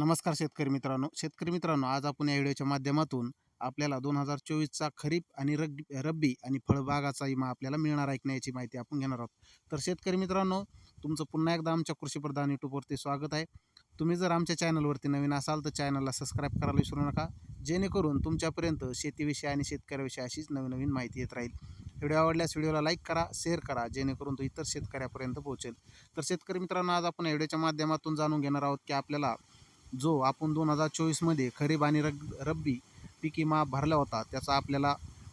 नमस्कार शेतकरी मित्रांनो. शेतकरी मित्रांनो आज आपण या व्हिडिओच्या माध्यमातून आपल्याला दोन हजार चोवीसचा खरीप आणि रग रब्बी आणि फळबागाचा विमा आपल्याला मिळणार आहे की नाही याची माहिती आपण घेणार आहोत. तर शेतकरी मित्रांनो तुमचं पुन्हा एकदा आमच्या कृषीप्रधान यूट्यूबवरती स्वागत आहे. तुम्ही जर आमच्या चॅनलवरती नवीन असाल तर चॅनलला सबस्क्राईब करायला विसरू नका. जेणेकरून तुमच्यापर्यंत शेतीविषयी आणि शेतकऱ्याविषयी अशीच नवीन नवीन माहिती येत राहील. व्हिडिओ आवडल्यास व्हिडिओला लाईक करा शेअर करा जेणेकरून तो इतर शेतकऱ्यापर्यंत पोहोचेल. तर शेतकरी मित्रांनो आज आपण व्हिडिओच्या माध्यमातून जाणून घेणार आहोत की आपल्याला जो आपण दोन हजार चोवीसमध्ये खरीप आणि रग रब्बी पीक विमा भरला होता त्याचा आपल्याला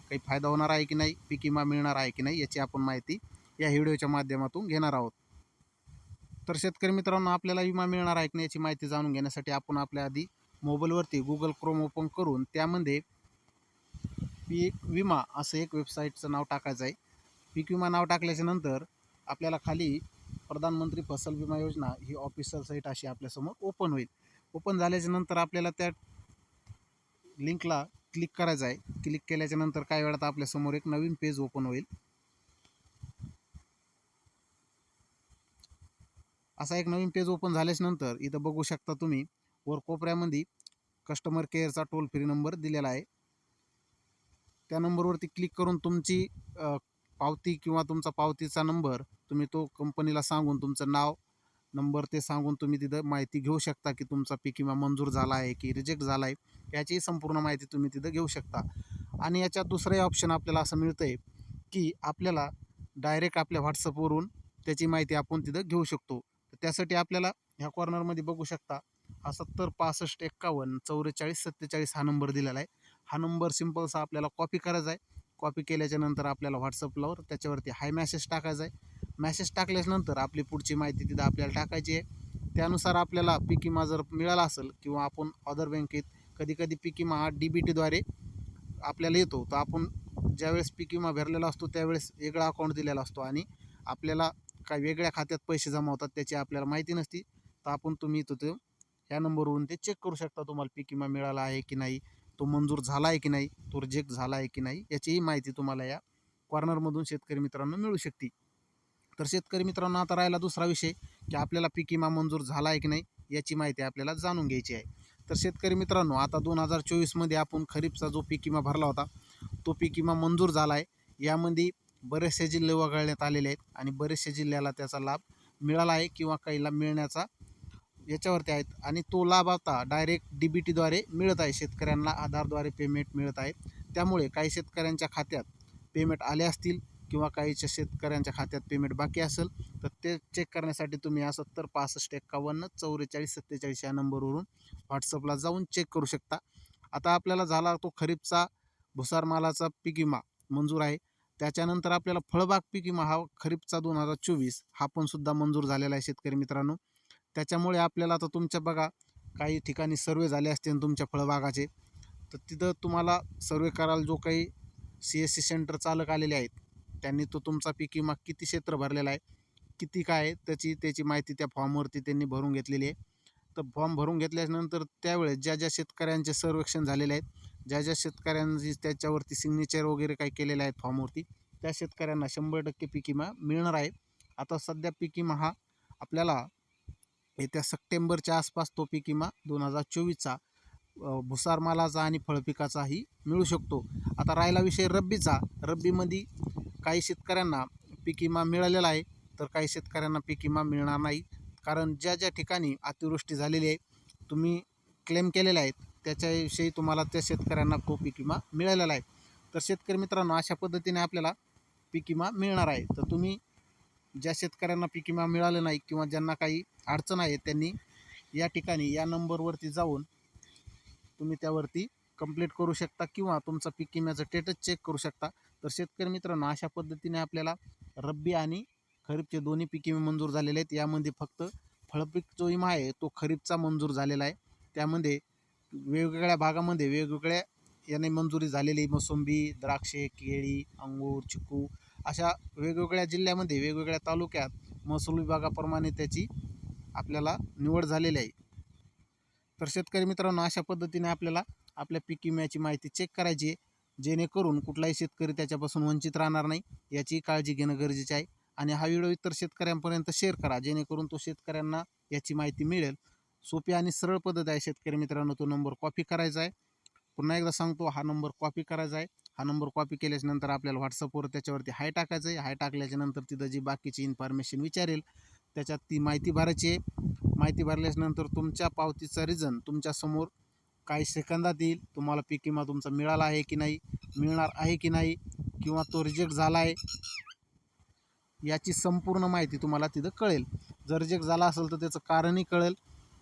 काही फायदा होणार आहे की नाही? पीक विमा मिळणार आहे की नाही? याची आपण माहिती या व्हिडिओच्या माध्यमातून घेणार आहोत. तर शेतकरी मित्रांनो आपल्याला विमा मिळणार आहे की नाही याची माहिती जाणून घेण्यासाठी आपण आपल्या आधी मोबाईलवरती गुगल क्रोम ओपन करून त्यामध्ये पीक विमा असं एक वेबसाईटचं नाव टाकायचं आहे. पीक विमा नाव टाकल्याच्या नंतर आपल्याला खाली प्रधानमंत्री फसल विमा योजना ही ऑफिशियल साईट अशी आपल्यासमोर ओपन होईल. ओपन झाल्याच्यानंतर आपल्याला त्या लिंकला क्लिक करायचं आहे. क्लिक केल्याच्यानंतर काही वेळात आपल्यासमोर एक नवीन पेज ओपन होईल. असा एक नवीन पेज ओपन झाल्याच्यानंतर इथं बघू शकता तुम्ही वर कोपऱ्यामध्ये कस्टमर केअरचा टोल फ्री नंबर दिलेला आहे. त्या नंबरवरती क्लिक करून तुमची पावती किंवा तुमचा पावतीचा नंबर तुम्ही तो कंपनीला सांगून तुमचं नाव नंबर ते सांगून तुम्ही तिथं माहिती घेऊ शकता की तुमचा पीक विमा मंजूर झाला आहे की रिजेक्ट झाला आहे याचीही संपूर्ण माहिती तुम्ही तिथं घेऊ शकता. आणि याच्यात दुसरंही ऑप्शन आपल्याला असं मिळतं आहे की आपल्याला डायरेक्ट आपल्या व्हॉट्सअपवरून त्याची माहिती आपण तिथं घेऊ शकतो. त्यासाठी आपल्याला ह्या कॉर्नरमध्ये बघू शकता हा सत्तर पासष्ट एक्कावन्न चौवेचाळीस सत्तेचाळीस हा नंबर दिलेला आहे. हा नंबर सिम्पलसा आपल्याला कॉपी करायचा आहे. कॉपी केल्याच्यानंतर आपल्याला व्हॉट्सअपलावर त्याच्यावरती हाय मॅसेज टाकायचा आहे. मॅसेज टाकल्याच्यानंतर आपली पुढची माहिती तिथं आपल्याला टाकायची आहे. त्यानुसार आपल्याला पीक विमा जर मिळाला असेल किंवा आपण अदर बँकेत कधी कधी पीक विमा हा डी बी टीद्वारे आपल्याला येतो. तर आपण ज्यावेळेस पीक विमा भरलेला असतो त्यावेळेस वेगळा अकाउंट दिलेला असतो आणि आपल्याला काय वेगळ्या खात्यात पैसे जमा होतात त्याची आपल्याला माहिती नसती. तर आपण तुम्ही इथं ते ह्या नंबरवरून ते चेक करू शकता तुम्हाला पीक विमा मिळाला आहे की नाही तो मंजूर झाला आहे की नाही तो रिजेक्ट झाला आहे की नाही याचीही माहिती तुम्हाला या कॉर्नरमधून शेतकरी मित्रांनो मिळू शकते. तर शेतकरी मित्रांनो आता राहिला दुसरा विषय की आपल्याला पीक विमा मंजूर झाला आहे की नाही याची माहिती आपल्याला जाणून घ्यायची आहे. तर शेतकरी मित्रांनो आता दोन हजार चोवीसमध्ये आपण खरीपचा जो पीक विमा भरला होता तो पीक विमा मंजूर झाला आहे. यामध्ये बरेचसे जिल्हे वगळण्यात आलेले आहेत आणि बरेचसे जिल्ह्याला त्याचा लाभ मिळाला आहे किंवा काहीला मिळण्याचा याच्यावरती आहेत. आणि तो लाभ आता डायरेक्ट डी बी टीद्वारे मिळत आहे. शेतकऱ्यांना आधारद्वारे पेमेंट मिळत आहे. त्यामुळे काही शेतकऱ्यांच्या खात्यात पेमेंट आले असतील किंवा काहीच्या शेतकऱ्यांच्या खात्यात पेमेंट बाकी असेल तर ते चेक करण्यासाठी तुम्ही हा सत्तर पासष्ट एक्कावन्न चौवेचाळीस सत्तेचाळीस या नंबरवरून व्हॉट्सअपला जाऊन चेक करू शकता. आता आपल्याला झाला तो खरीपचा भुसार मालाचा पीक विमा मंजूर आहे. त्याच्यानंतर आपल्याला फळबाग पीक विमा हा खरीपचा दोन हजार चोवीस हा पण सुद्धा मंजूर झालेला आहे शेतकरी मित्रांनो. त्याच्यामुळे आपल्याला आता तुमच्या बघा काही ठिकाणी सर्वे झाले असतील तुमच्या फळबागाचे तर तिथं तुम्हाला सर्वे करायला जो काही सी एस सी सेंटर चालक आलेले आहेत त्यांनी तो तुमचा पीक विमा किती क्षेत्र भरलेला आहे किती काय आहे त्याची त्याची माहिती त्या फॉर्मवरती त्यांनी भरून घेतलेली आहे. तर फॉर्म भरून घेतल्यानंतर त्यावेळेस ज्या ज्या शेतकऱ्यांचे सर्वेक्षण झालेले आहेत ज्या ज्या शेतकऱ्यांची त्याच्यावरती सिग्नेचर वगैरे काही केलेले आहेत फॉर्मवरती त्या शेतकऱ्यांना शंभर टक्के पीक विमा मिळणार आहे. आता सध्या पीक विमा हा आपल्याला येत्या सप्टेंबरच्या आसपास तो पीक विमा दोन हजार चोवीसचा भुसार मालाचा आणि फळपिकाचाही मिळू शकतो. आता राहिला विषय रब्बीचा. रब्बीमध्ये काही शेतकऱ्यांना पीक विमा मिळालेला आहे तर काही शेतकऱ्यांना पीक विमा मिळणार नाही. कारण ज्या ज्या ठिकाणी अतिवृष्टी झालेली आहे तुम्ही क्लेम केलेले आहेत त्याच्याविषयी तुम्हाला त्या शेतकऱ्यांना तो पीक विमा मिळालेला आहे. तर शेतकरी मित्रांनो अशा पद्धतीने आपल्याला पीक विमा मिळणार आहे. तर तुम्ही ज्या शेतकऱ्यांना पीक विमा मिळाला नाही किंवा ज्यांना काही अडचण आहे त्यांनी या ठिकाणी या नंबरवरती जाऊन तुम्ही त्यावरती कंप्लीट करू शकता किंवा तुमचा पीक विम्याचं स्टेटस चेक करू शकता. तर शेतकरी मित्रांनो अशा पद्धतीने आपल्याला रब्बी आणि खरीपचे दोन्ही पिके विमे मंजूर झालेले आहेत. यामध्ये फक्त फळपीक जो विमा आहे तो खरीपचा मंजूर झालेला आहे. त्यामध्ये वेगवेगळ्या भागामध्ये वेगवेगळ्या याने मंजुरी झालेली मोसंबी द्राक्षे केळी अंगूर चिकू अशा वेगवेगळ्या जिल्ह्यामध्ये वेगवेगळ्या तालुक्यात महसूल विभागाप्रमाणे त्याची आपल्याला निवड झालेली आहे. तर शेतकरी मित्रांनो अशा पद्धतीने आपल्याला आपल्या पीक विम्याची माहिती चेक करायची आहे. जेणेकरून कुठलाही शेतकरी त्याच्यापासून वंचित राहणार नाही याची काळजी घेणं गरजेचे आहे. आणि हा व्हिडिओ इतर शेतकऱ्यांपर्यंत शेअर करा जेणेकरून तो शेतकऱ्यांना याची माहिती मिळेल. सोपी आणि सरळ पद्धत आहे शेतकरी मित्रांनो तो नंबर कॉपी करायचा आहे. पुन्हा एकदा सांगतो हा नंबर कॉपी करायचा आहे. हा नंबर कॉपी केल्याच्यानंतर आपल्याला व्हॉट्सअपवर त्याच्यावरती हाय टाकायचं आहे. हाय टाकल्याच्या नंतर तिथं जी बाकीची इन्फॉर्मेशन विचारेल त्याच्यात ती माहिती भरायची आहे. माहिती भरल्याच्यानंतर तुमच्या पावतीचा रिझन तुमच्यासमोर काही सेकंदात येईल. तुम्हाला पीक विमा तुमचा मिळाला आहे की नाही मिळणार आहे की नाही किंवा तो रिजेक्ट झाला आहे याची संपूर्ण माहिती तुम्हाला तिथं कळेल. जर रिजेक्ट झाला असेल तर त्याचं कारणही कळेल.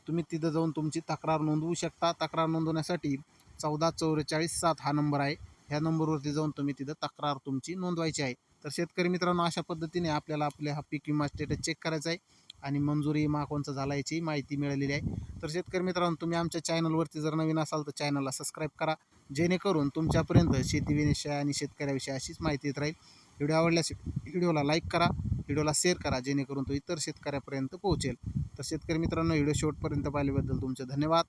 तुम्ही तिथं जाऊन तुमची तक्रार नोंदवू शकता. तक्रार नोंदवण्यासाठी चौदा चौवेचाळीस सात हा नंबर आहे. ह्या नंबरवरती जाऊन तुम्ही तिथं तक्रार तुमची नोंदवायची आहे. तर शेतकरी मित्रांनो अशा पद्धतीने आपल्याला आपल्या हा पीक विमा स्टेटस चेक करायचा आहे. आणि मंजुरी विमा कोणचा झाला याची माहिती मिळालेली आहे. तर शेतकरी मित्रांनो तुम्ही आमच्या चॅनलवरती जर नवीन असाल तर चॅनलला सबस्क्राईब करा. जेणेकरून तुमच्यापर्यंत शेतीविषयी आणि शेतकऱ्याविषयी अशीच माहिती येत राहील. व्हिडिओ आवडल्यास व्हिडिओला लाईक करा व्हिडिओला शेअर करा जेणेकरून तो इतर शेतकऱ्यापर्यंत पोहोचेल. तर शेतकरी मित्रांनो व्हिडिओ शेवटपर्यंत पाहिल्याबद्दल तुमचे धन्यवाद.